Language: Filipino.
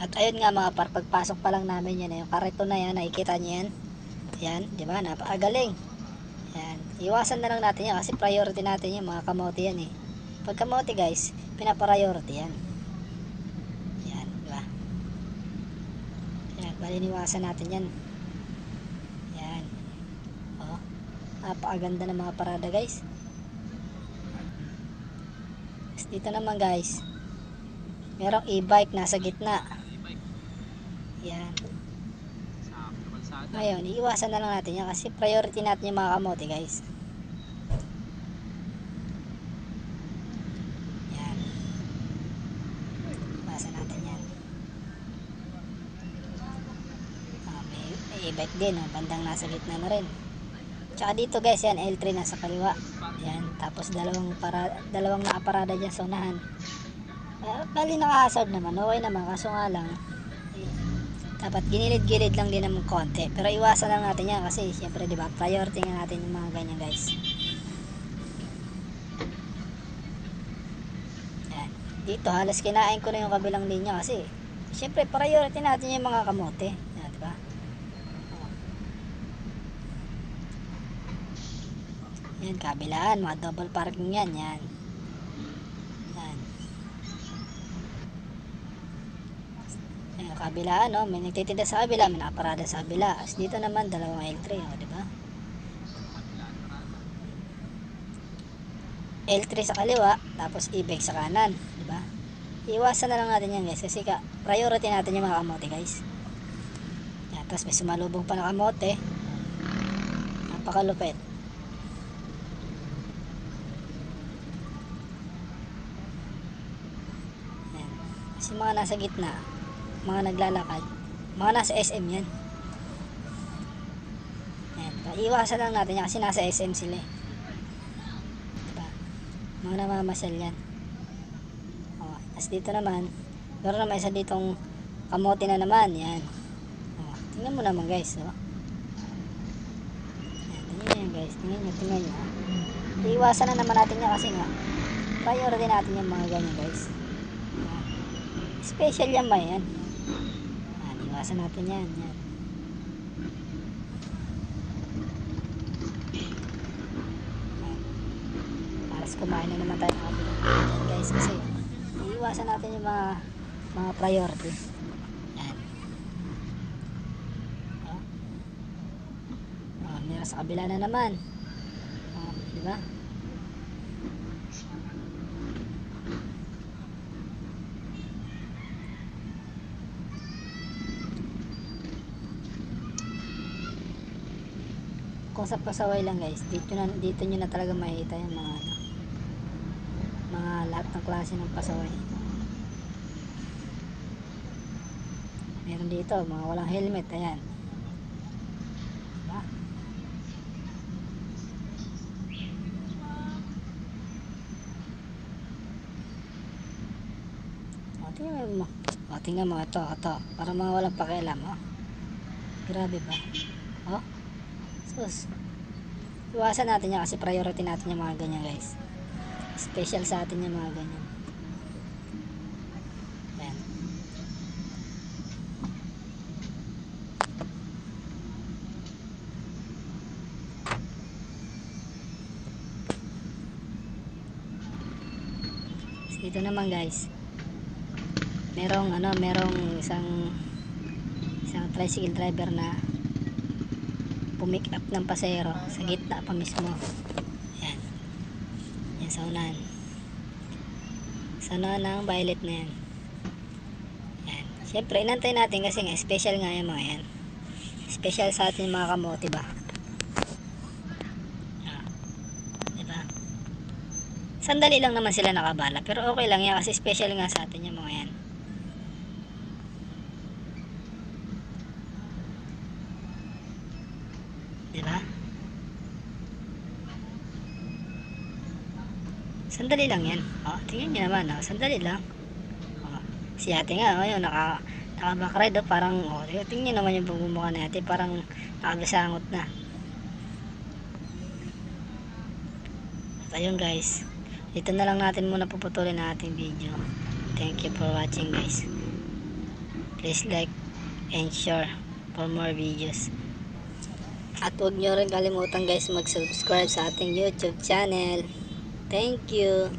At ayun nga mga par, pagpasok pa lang namin yan, eh, yung karito na yan, nakikita niyo yan. Yan, di ba? Napakagaling. Yan. Iwasan na lang natin yan kasi priority natin yung mga kamote yan eh. Pag kamote guys, pinapriority yan. Yan, di ba? Yan, baliniwasan natin yan. Yan. Oh, napakaganda ng mga parada guys. Dito naman guys, merong e-bike nasa gitna. Yan. Ngayon, iiwasan na lang natin yan kasi priority natin yung mga kamote guys. Yan. Iwasan natin yan. Ah, may, may e-bike din, oh, bandang nasa gitna na rin. Tsaka dito guys, yan, L3 nasa kaliwa. Yan, tapos dalawang para dalawang nakaparada dyan sa unahan. Uh, bali naka-hazard naman, okay naman, kaso nga lang, eh, dapat ginilid-gilid lang din naman konti. Pero iwasan lang natin yan kasi syempre di ba priority nga natin yung mga ganyan guys. Yan. Dito halos kinain ko na yung kabilang linya kasi syempre priority natin yung mga kamote. Yan, di ba? Oh. Yan, kabilaan, mga double parking yan. Yan. Ayan, kabilaan, no? May nagtitinda sa kabila, may nakaparada sa kabila. As dito naman, dalawang L3, oh, di ba? L3 sa kaliwa, tapos e-bike sa kanan, di ba? Iwasan na lang natin yan, guys, kasi ka, priority natin yung mga kamote, guys. Yan, tapos may sumalubong pa na kamote. Napakalupit. Yan. Kasi mga nasa gitna, mga naglalakad, mga nasa SM yan. Yan. Iwasan lang natin yan kasi nasa SM sila eh. Diba? Mga namamasyal yan. O, tapos dito naman, meron naman isa ditong kamote na naman. Yan. O, tingnan mo naman guys. O. Yan, tingnan yan guys. Tingnan nyo, tingnan nyo. Iwasan na naman natin yan kasi nga, priority natin yung mga ganyan guys. Special yan ba yan? Yan, iwasan natin yan. yan. Alas kumain na naman tayo ng yan guys kasi iiwasan natin yung mga mga priority. Yan. Oh. Oh, meron sa kabila na naman. Oh, di kung sa pasaway lang guys dito na dito nyo na talaga makikita yung mga ano mga lahat ng klase ng pasaway. Meron dito mga walang helmet ayan. Diba? o tingnan mo. O tingnan mo. Ito ito. Para mga walang pakialam oh. grabe ba? Oh Sus. Iwasan natin yan kasi priority natin yung mga ganyan guys. Special sa atin yung mga ganyan. Ayan. Dito naman guys. Merong ano, merong isang isang tricycle driver na pumick up ng pasero sa gitna pa mismo. Yan. Yan sa unahan. Sa unahan ng violet na yan. Yan. Syempre inantay natin kasi nga special nga yung mga yan. Special sa atin mga kamote ba ah, diba? Sandali lang naman sila nakabala pero okay lang yan kasi special nga sa atin yung mga yan Di ba? Sandali lang yan. O, tingnan nyo naman. O, sandali lang. O, si ate nga, o, yun, naka, naka backride, o, parang, o, tingnan nyo naman yung pagmumukha na ate, parang nakagasangot na. At ayun guys, dito na lang natin muna puputulin ang ating video. Thank you for watching guys. please like and share for more videos. At huwag nyo rin kalimutan guys mag-subscribe sa ating YouTube channel. Thank you.